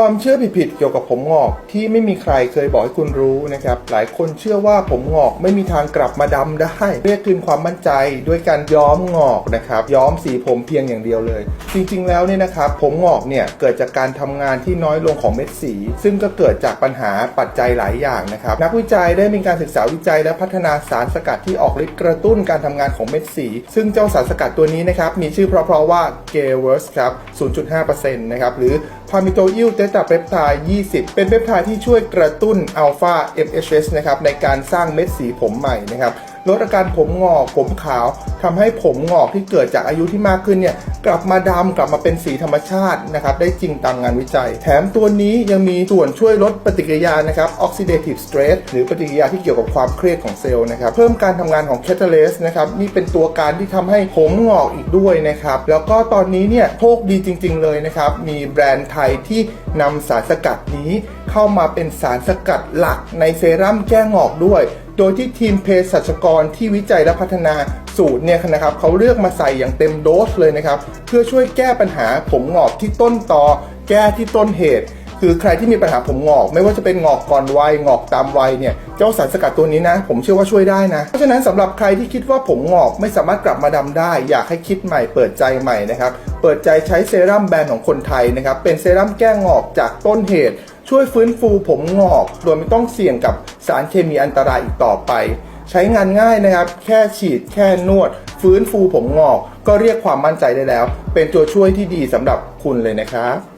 ความเชื่อผิดๆเกี่ยวกับผมงอกที่ไม่มีใครเคยบอกให้คุณรู้นะครับ หลายคนเชื่อว่าผมงอกไม่มีทางกลับมาดำได้ เรียกคืนความมั่นใจด้วยการย้อมงอกนะครับ ย้อมสีผมเพียงอย่างเดียวเลย จริงๆแล้วเนี่ยนะครับผมงอกเนี่ยเกิดจากการทำงานที่น้อยลงของเม็ดสี ซึ่งก็เกิดจากปัญหาปัจจัยหลายอย่างนะครับ นักวิจัยได้มีการศึกษาวิจัยและพัฒนาสารสกัดที่ออกฤทธิ์กระตุ้นการทำงานของเม็ดสี ซึ่งเจ้าสารสกัดตัวนี้นะครับมีชื่อเพราะๆว่า g a v e r s ครับ 0.5%นะครับหรือพามิโตอิลเตตาเปปไทด์20 เป็นเปปไทด์ที่ช่วยกระตุ้นอัลฟา MHS นะครับในการสร้างเม็ดสีผมใหม่นะครับ ลดอาการผมงอกผมขาวทำให้ผมงอกที่เกิดจากอายุที่มากขึ้นเนี่ยกลับมาดำกลับมาเป็นสีธรรมชาตินะครับได้จริงตามงานวิจัย แถมตัวนี้ยังมีส่วนช่วยลดปฏิกิริยานะครับ oxidative stress หรือปฏิกิริยาที่เกี่ยวกับความเครียดของเซลล์นะครับเพิ่มการทำงานของ catalase นะครับนี่เป็นตัวการที่ทำให้ผมงอกอีกด้วยนะครับแล้วก็ตอนนี้เนี่ยโชคดีจริง ๆ เลยนะครับมีแบรนด์ไทยที่นำสารสกัดนี้เข้ามาเป็นสารสกัดหลักในเซรั่มแก้งอกด้วย โดยที่ทีมเภสัชกรที่วิจัยและพัฒนาสูตรเนี่ยนะครับเขาเลือกมาใส่อย่างเต็มโดสเลยนะครับเพื่อช่วยแก้ปัญหาผมงอกที่ต้นตอ แก้ที่ต้นเหตุ คือใครที่มีปัญหาผมงอก ไม่ว่าจะเป็นงอกก่อนวัยงอกตามวัยเนี่ยเจ้าสารสกัดตัวนี้นะ ผมเชื่อว่าช่วยได้นะ เพราะฉะนั้นสำหรับใครที่คิดว่าผมงอกไม่สามารถกลับมาดำได้ อยากให้คิดใหม่เปิดใจใหม่นะครับเปิดใจใช้เซรั่มแบรนด์ของคนไทยนะครับเป็นเซรั่มแก้งอกจากต้นเหตุ ช่วยฟื้นฟูผมงอก โดยไม่ต้องเสี่ยงกับสารเคมีอันตรายอีกต่อไป ใช้งานง่ายนะครับ แค่ฉีด แค่นวด ฟื้นฟูผมงอก ก็เรียกความมั่นใจได้แล้ว เป็นตัวช่วยที่ดีสำหรับคุณเลยนะครับ